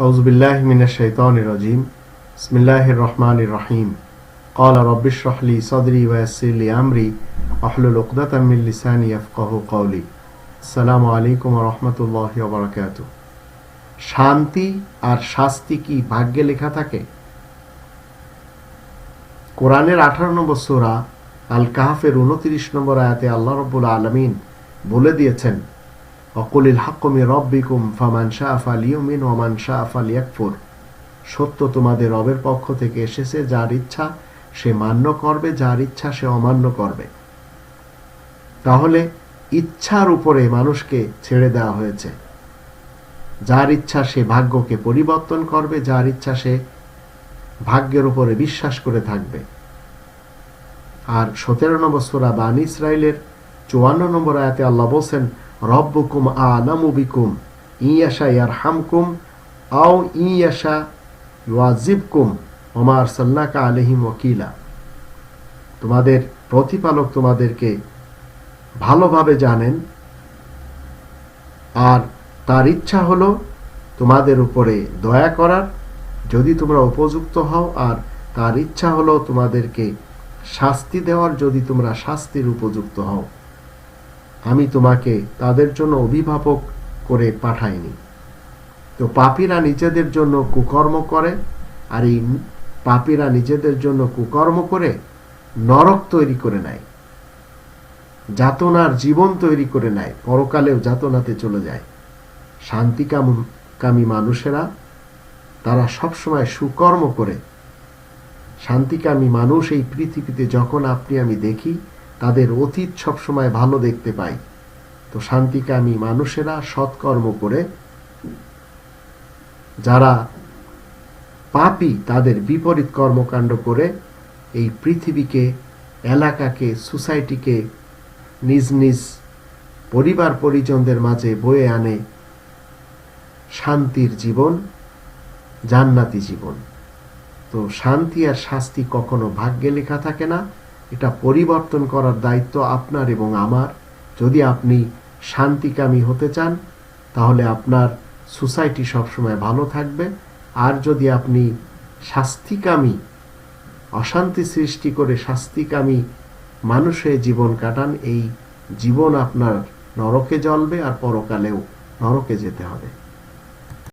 أعوذ بالله من الشيطان الرجيم بسم الله الرحمن الرحيم قال رب اشرح لي صدري ويسر لي أمري واحلل عقدة من لساني يفقه قولي السلام عليكم ورحمة الله وبركاته শান্তি আর শাস্তি কি ভাগ্যে লেখা থাকে কোরআনের আঠারো নম্বর সোরা আল কাহাফের উনত্রিশ নম্বর আয়াতে আল্লাহ রব্বুল আলমিন বলে দিয়েছেন অকুলিল হাক্কমি রব্বিকুম ফামান শাহ আফাল ইউমিন ওমান শাহ আফাল ইয়াকফুর সত্য তোমাদের রবের পক্ষ থেকে এসেছে যার ইচ্ছা সে মান্য করবে, যার ইচ্ছা সে অমান্য করবে। তাহলে ইচ্ছার উপরে মানুষকে ছেড়ে দেওয়া হয়েছে। যার ইচ্ছা সে ভাগ্যকে পরিবর্তন করবে, যার ইচ্ছা সে ভাগ্যের উপরে বিশ্বাস করে থাকবে। আর সতেরো নম্বর সোরা বান ইসরায়েলের চুয়ান্ন নম্বর আয়াতে আল্লাহ বলছেন রব্বুকুম আলামু বিকুম, ইয়াশা ইয়ার হামকুম আও ইয়াশা ওয়াজিবকুম ওমার সাল্লাকা আলহিম ওকিলা তোমাদের প্রতিপালক তোমাদেরকে ভালোভাবে জানেন। আর তার ইচ্ছা হলো তোমাদের উপরে দয়া করার। যদি তোমরা উপযুক্ত হও, আর তার ইচ্ছা হলো তোমাদেরকে শাস্তি দেওয়ার। যদি তোমরা শাস্তির উপযুক্ত হও। আমি তোমাকে তাদের জন্য অভিভাবক করে পাঠাইনি। তো পাপীরা নিজেদের জন্য কুকর্ম করে আর এই পাপীরা নিজেদের জন্য কুকর্ম করে নরক তৈরি করে নেয়, যাতনার জীবন তৈরি করে নেয়, পরকালেও যাতনাতে চলে যায়। শান্তিকামী মানুষেরা, তারা সবসময় সুকর্ম করে। শান্তিকামী মানুষ এই পৃথিবীতে যখন আপনি আমি দেখি তাদের অতীত সবসময় ভালো দেখতে পাই। তো শান্তিকামী মানুষেরা সৎকর্ম করে যারা পাপি তাদের বিপরীত কর্মকাণ্ড করে এই পৃথিবীকে, এলাকাকে, সোসাইটিকে নিজ নিজ পরিবার পরিজনদের মাঝে বয়ে আনে শান্তির জীবন, জান্নাতি জীবন। তো শান্তি আর শাস্তি কখনো ভাগ্যে লেখা থাকে না। এটা পরিবর্তন করার দায়িত্ব আপনার এবং আমার। যদি আপনি শান্তিকামী হতে চান, তাহলে আপনার সোসাইটি সবসময় ভালো থাকবে। আর যদি আপনি শাস্তিকামী, অশান্তি সৃষ্টি করে শাস্তিকামী মানুষ হয়ে জীবন কাটান, এই জীবন আপনার নরকে জ্বলবে আর পরকালেও নরকে যেতে হবে।